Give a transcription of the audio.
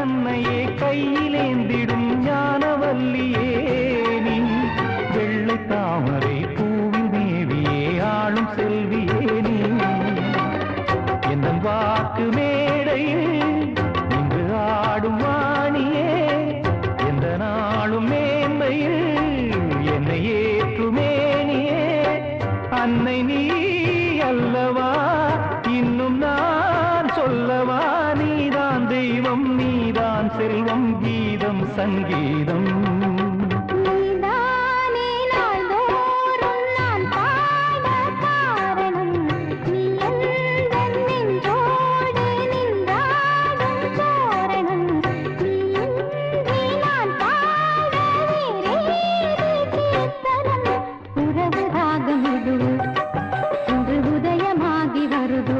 தன்னையே கையிலேந்திடும் ஞானவல்லியே நீ. வெள்ளை தாமரை பூவில் தேவியே ஆளும் செல்வியே நீ. என் வாக்கு மேடையில் இன்று ஆடும் வாணியே எந்த நாளும் மேன்மையில் என்னை ஏற்றுமேனியே அன்னை நீ சங்கீதம். உறவு ராகம் இது உதயமாகி வருது?